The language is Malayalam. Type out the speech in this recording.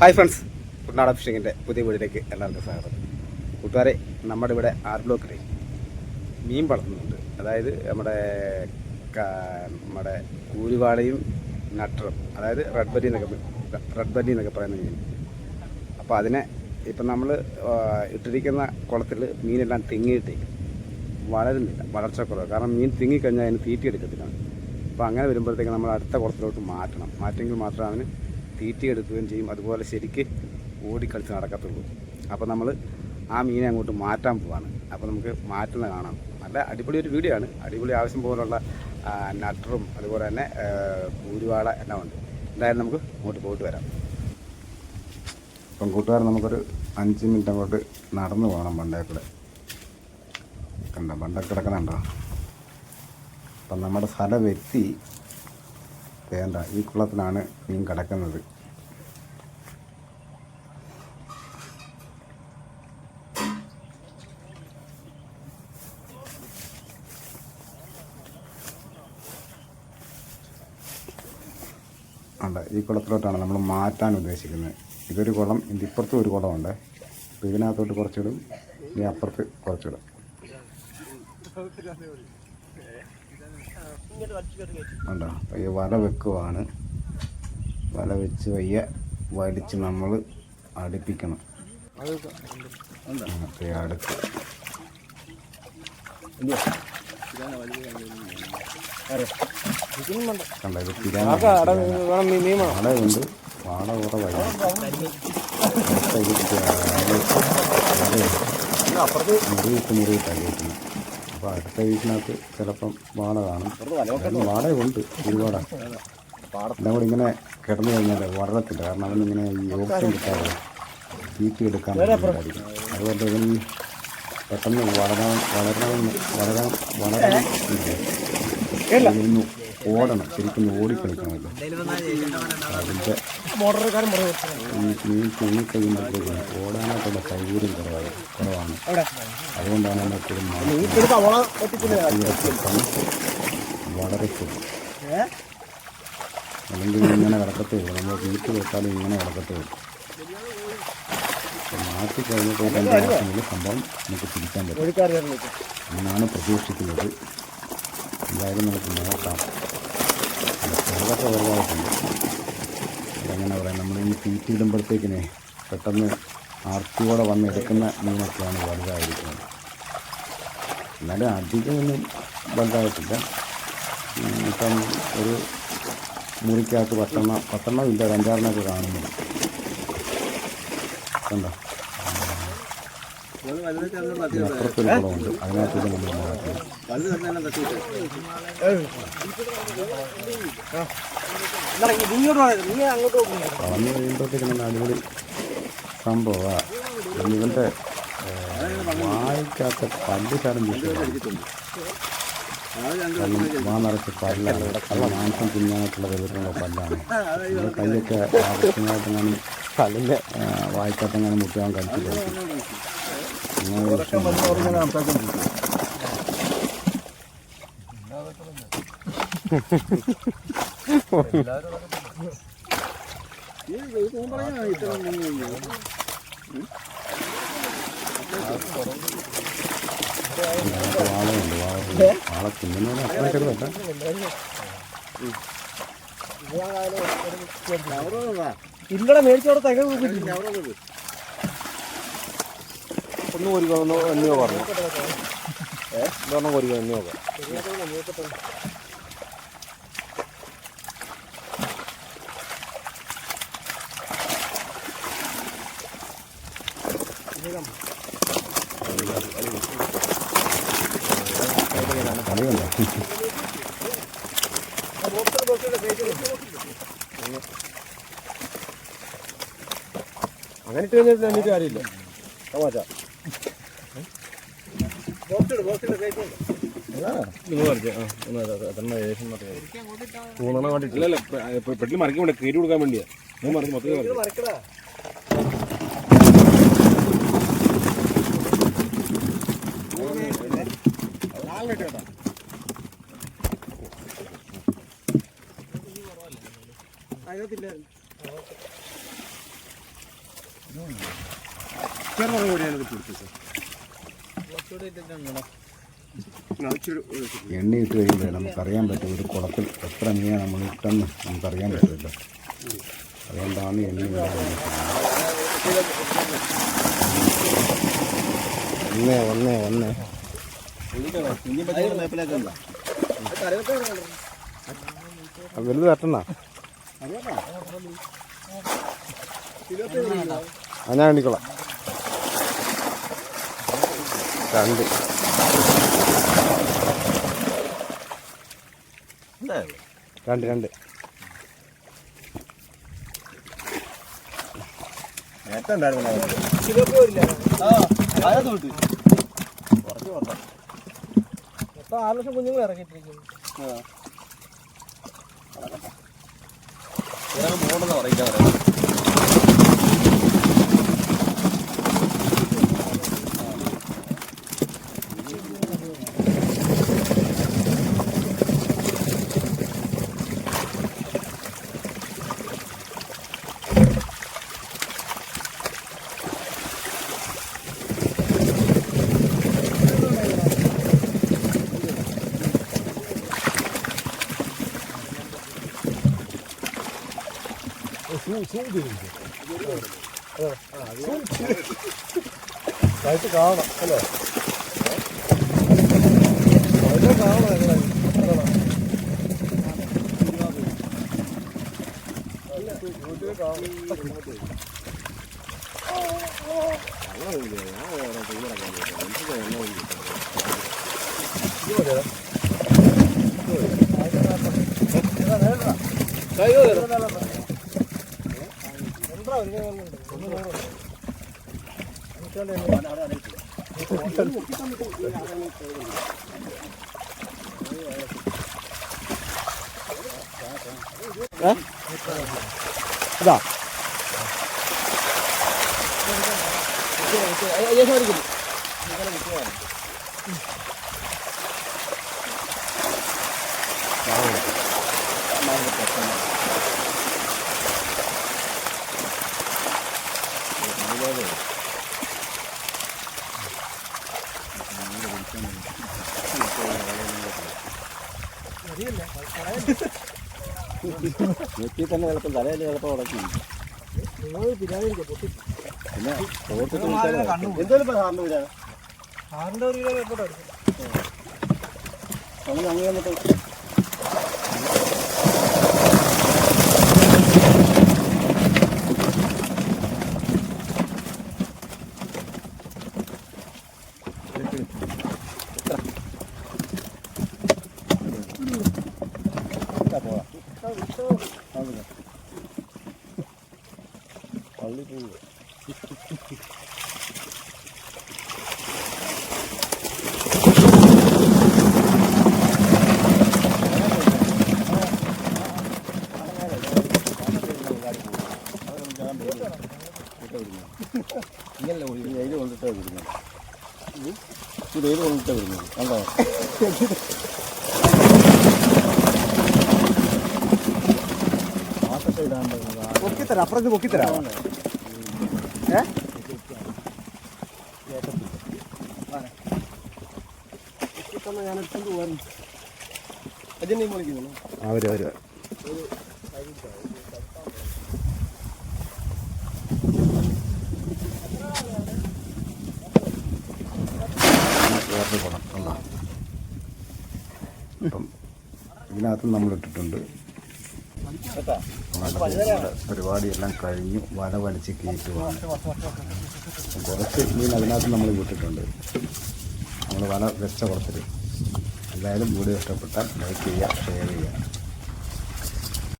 ഹായ് ഫ്രണ്ട്സ് കുട്ടനാട ഫിഷിങ്ങിന്റെ പുതിയ വീടിലേക്ക് എല്ലാവർക്കും സ്വാഗതം. കൂട്ടുകാരെ നമ്മുടെ ഇവിടെ ആർ ബ്ലോക്കിൽ മീൻ വളർത്തുന്നുണ്ട്. അതായത് നമ്മുടെ നമ്മുടെ കൂലിവാളയും നട്ടറും അതായത് റെഡ് ബരി എന്നൊക്കെ റെഡ് ബരി എന്നൊക്കെ പറയുന്ന മീൻ. അപ്പോൾ അതിനെ ഇപ്പം നമ്മൾ ഇട്ടിരിക്കുന്ന കുളത്തിൽ മീനെല്ലാം തിങ്ങിയിട്ട് വളരുന്നില്ല വളർച്ചക്കുറവ് കാരണം മീൻ തിങ്ങിക്കഴിഞ്ഞാൽ അതിന് തീറ്റി എടുക്കത്തില്ല. അപ്പോൾ അങ്ങനെ വരുമ്പോഴത്തേക്ക് നമ്മൾ അടുത്ത കുളത്തിലോട്ട് മാറ്റണം. മാറ്റെങ്കിൽ മാത്രമേ അവന് തീറ്റി എടുക്കുകയും ചെയ്യും. അതുപോലെ ശരിക്ക് ഓടിക്കളിച്ച് നടക്കത്തുള്ളൂ. അപ്പോൾ നമ്മൾ ആ മീനെ അങ്ങോട്ട് മാറ്റാൻ പോവാണ്. അപ്പോൾ നമുക്ക് മാറ്റുന്ന കാണാം. നല്ല അടിപൊളി ഒരു വീഡിയോ ആണ്. അടിപൊളി ആവശ്യം പോലുള്ള നട്ടറും അതുപോലെ തന്നെ ഭൂരിവാള എല്ലാം ഉണ്ട്. എന്തായാലും നമുക്ക് അങ്ങോട്ട് പോയിട്ട് വരാം. ഇപ്പം കൂട്ടുകാർ നമുക്കൊരു അഞ്ച് മിനിറ്റ് അങ്ങോട്ട് നടന്നു പോകണം കൂടെ. കണ്ടോ? ബണ്ടൊക്കെ കിടക്കുന്നുണ്ടോ? അപ്പം നമ്മുടെ സ്ഥലം എത്തി വേണ്ട ഈ കുളത്തിലാണ് മീൻ കിടക്കുന്നത്. ഈ കുളത്തിലോട്ടാണ് നമ്മൾ മാറ്റാൻ ഉദ്ദേശിക്കുന്നത്. ഇതൊരു കുളം ഇതിന്റെ ഇപ്പുറത്തും ഒരു കുളമുണ്ട്. അപ്പോൾ ഇതിനകത്തോട്ട് കുറച്ചിടും ഇനി അപ്പുറത്ത് കുറച്ചിടും. ഉണ്ടോ? അപ്പോൾ ഈ വല വെക്കുവാണ്. വല വെച്ച് വയ്യ വലിച്ച് നമ്മൾ അടുപ്പിക്കണം. ഈ അടുത്ത് കണ്ടോ ഇത് വാട കുറവായി മുറിയിട്ടാണ് കയറ്റുന്നത് അപ്പോൾ അടുത്ത വീട്ടിനകത്ത് ചിലപ്പം വാട കാണും വാടയുണ്ട് ഒരുപാടാണ് എല്ലാം കൂടി ഇങ്ങനെ കിടന്നു കഴിഞ്ഞാൽ വളരത്തില്ല കാരണം അവനിങ്ങനെ ഈ ഓക്സിജൻ കിട്ടാതെ തീറ്റി എടുക്കാൻ ബുദ്ധിമുട്ടായിരിക്കും അതുകൊണ്ട് ഇവൻ പെട്ടെന്ന് വളരാൻ വളരണമെന്ന് വളരാൻ വളരണം ഇതൊന്ന് ഓടണം. ശരിക്കും ഓടിക്കളിക്കണമല്ലോ അതിന്റെ ഈ മീൻ തൂങ്ങിക്കഴിയുമ്പോൾ ഓടാനായിട്ടുള്ള സൗകര്യം കുറവാണ്. കുറവാണ്. അതുകൊണ്ടാണ് എപ്പോഴും വളരത്തുള്ളൂ അല്ലെങ്കിൽ ഇങ്ങനെ കിടക്കത്തേ ഉള്ളൂ. നമ്മൾ വീട്ടിൽ വെച്ചാലും ഇങ്ങനെ കിടക്കത്തേ ഉള്ളൂ. മാറ്റി കഴിഞ്ഞപ്പോൾ രണ്ട് മാസങ്ങളിൽ സംഭവം നമുക്ക് തിരിക്കാൻ പറ്റും. എന്നാണ് പ്രതീക്ഷിക്കുന്നത്. എന്തായാലും നമുക്ക് നോക്കാം. ചിലതൊക്കെ വലുതായിട്ടുണ്ട് എങ്ങനെ പറയാം. നമ്മൾ ഈ തീറ്റി ഇടുമ്പോഴത്തേക്കിനെ പെട്ടെന്ന് ആർത്തിയോടെ വന്ന് എടുക്കുന്ന മീനൊക്കെയാണ് വലുതായിരിക്കുന്നത്. എന്നാലും അധികമൊന്നും വലുതായിട്ടില്ല. ഇപ്പം ഒരു മുറിക്കകത്ത് പത്തെണ്ണം പത്തെണ്ണം ഇല്ല രണ്ടാറിനൊക്കെ കാണുന്നുണ്ട്. കണ്ടോ? അപ്പുറത്തൊരു നമ്മൾ മാറ്റും അടിപൊളി സംഭവമാണ് ഇവന്റെ വായിക്കാത്ത പല്ല് ശരം വാ നിറച്ച് പല്ലാണ് കള്ള മാംസം തിന്നാനായിട്ടുള്ള വിധത്തിലുള്ള പല്ലാണ് കൈയൊക്കെ ആവശ്യമായിട്ടെങ്ങാനും പല്ലിന്റെ വായിക്കാത്തെങ്ങാനും മുട്ടിയാൻ കഴിച്ചു വാളയുണ്ട് വാള വാള തിന്നുന്നതിന് അത്ര ചെറുതല്ല മേടിച്ചോടത്ത് എങ്ങനെ ഒന്ന് കോരിക്കോ പറഞ്ഞു. ഏ? ഇതൊരെണ്ണം കോരിക്കോ കളിയുണ്ടോ അങ്ങനെ ഇട്ട് കഴിഞ്ഞിട്ട് എന്നിട്ട് കാര്യമില്ല. തൂണണ വേണ്ടിട്ടില്ല പെട്ടിൽ മറിക്കാൻ കയറി കൊടുക്കാൻ വേണ്ടിയാ ഞാൻ മറിഞ്ഞു മൊത്തം മറിക്കടാ കൂടിയാണ് പിടിച്ചത്. എണ്ണ ഇട്ട് കഴിയുമ്പോൾ നമുക്കറിയാൻ പറ്റും ഒരു കുളത്തിൽ എത്ര മീനാണ് നമ്മൾ ഇട്ടെന്ന് നമുക്കറിയാൻ പറ്റുമല്ലോ അതുകൊണ്ടാണ് എണ്ണ ഒന്ന് ഒന്ന് ഒന്നേ. വലുത് തട്ടണ ആ ഞാൻ രണ്ട് രണ്ട് രണ്ട് നേരത്തെ ഉണ്ടായിരുന്നില്ല ആ അതിനകത്ത് വിട്ടു കുറച്ച് കുറച്ച് ആറ് ലക്ഷം കുഞ്ഞുങ്ങൾ ഇറങ്ങിയിട്ടിരിക്കുന്നു ഇറങ്ങി പോകണമെന്ന് പറയിക്കാൻ പറയാം ആയിട്ട് കാണാം അല്ലേ അതിനെ കാണാം എങ്ങനെ ഇതാ നെറ്റി തന്നെ ചിലപ്പോൾ തലയിൽ ചിലപ്പോൾ ഉടക്കി. പിന്നെ തോർത്തിട്ട് എന്തായാലും ഒരു കിലോ എപ്പോഴും അടിച്ചു അങ്ങനെ അങ്ങനെ പള്ളി പോവുക ഇങ്ങനല്ല ഇത് വെയിൽ കൊണ്ടിട്ടാണ് വരുന്നത് ഇത് വെയിൽ കൊണ്ടിട്ടാണ് വരുന്നത് കണ്ടോ പൊക്കിത്തരാം അപ്പുറത്ത് പൊക്കിത്തരാം. ആ വരും ഇതിനകത്ത് നമ്മൾ ഇട്ടിട്ടുണ്ട് പരിപാടിയെല്ലാം കഴിഞ്ഞു വല വലിച്ച് കയറ്റുവാണ്. കുറച്ച് മീൻ അതിനകത്ത് നമ്മൾ വിട്ടിട്ടുണ്ട്. നമ്മൾ വല വെച്ച കുറച്ചിട്ട് എന്തായാലും വീഡിയോ ഇഷ്ടപ്പെട്ടാൽ ലൈക്ക് ചെയ്യുക ഷെയർ ചെയ്യുക.